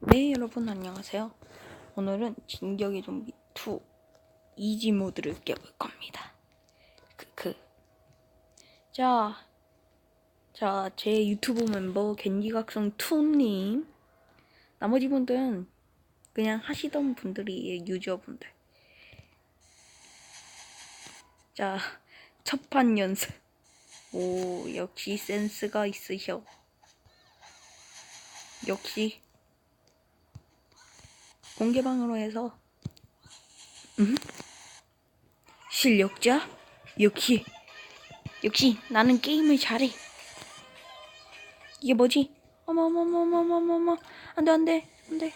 네, 여러분 안녕하세요. 오늘은 진격의 좀비 2 이지 모드를 깨볼 겁니다. 크크. 자, 자, 제 유튜브 멤버 겐지각성 2님, 나머지 분들은 그냥 하시던 분들이 유저분들. 자, 첫판 연습. 오, 역시 센스가 있으셔. 역시 공개방으로 해서 음? 실력자? 역시 역시 나는 게임을 잘해 이게 뭐지? 어머머머머머머머 안돼 안돼 안돼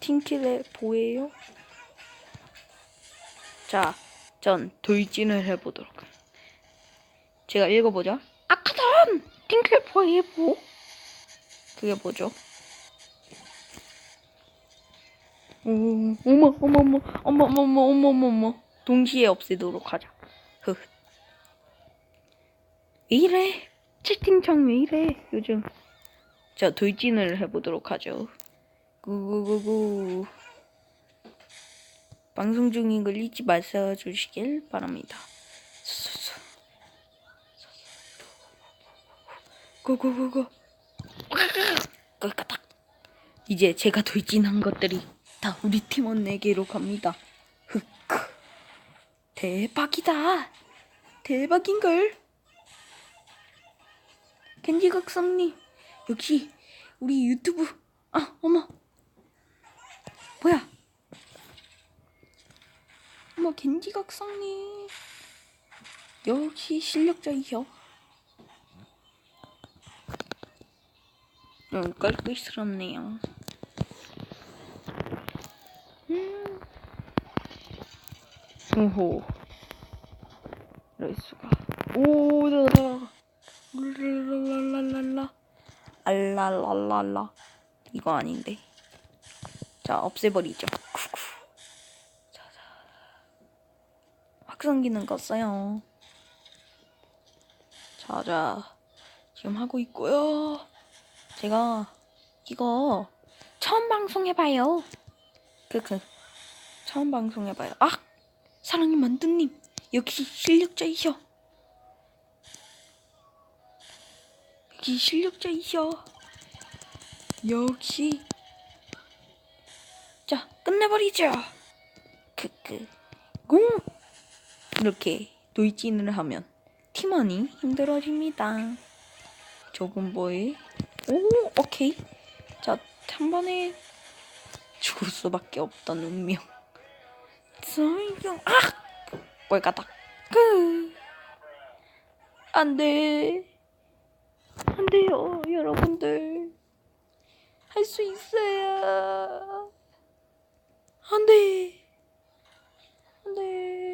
팀킬의 보예요? 자, 전 돌진을 해보도록 제가 읽어보죠 아카돈! 팀킬 보예요 그게 뭐죠? 오, 어머, 어머, 어머, 어머, 어머, 어머, 어머, 어머, 어머. 동시에 없애도록 하자. 흐. 왜 이래? 채팅창 왜 이래? 요즘. 자, 돌진을 해보도록 하죠. 구구구구. 방송 중인 걸 잊지 마셔 주시길 바랍니다. 고고고고. 끄까닥. 이제 제가 돌진한 것들이 다 우리 팀원에게로 갑니다. 흑크. 대박이다. 대박인걸. 겐지각성님 역시 우리 유튜브 아 어머 뭐야 어머 겐지각성님 역시 실력자이셔. 음, 깔끔스럽네요. 음. 오호. 이럴 수가. 오, 라라라. 랄랄랄랄라. 알랄랄랄라. 이거 아닌데. 자, 없애버리죠. 쿠쿠. 자, 자. 확성기는 껐어요. 자, 자. 지금 하고 있고요. 제가 이거 처음 방송해봐요. 크크. 처음 방송해봐요. 아! 사랑의 만두님. 역시 실력자이셔. 역시 실력자이셔. 역시. 자, 끝내버리죠. 크크. 공! 이렇게 돌진을 하면 팀원이 힘들어집니다. 좁은 보이. 오, 오케이. 자, 한 번에 죽을 수밖에 없던 운명. 아! 꼴까닥. 그. 안 돼. 안 돼요, 여러분들. 할 수 있어요. 안 돼. 안 돼.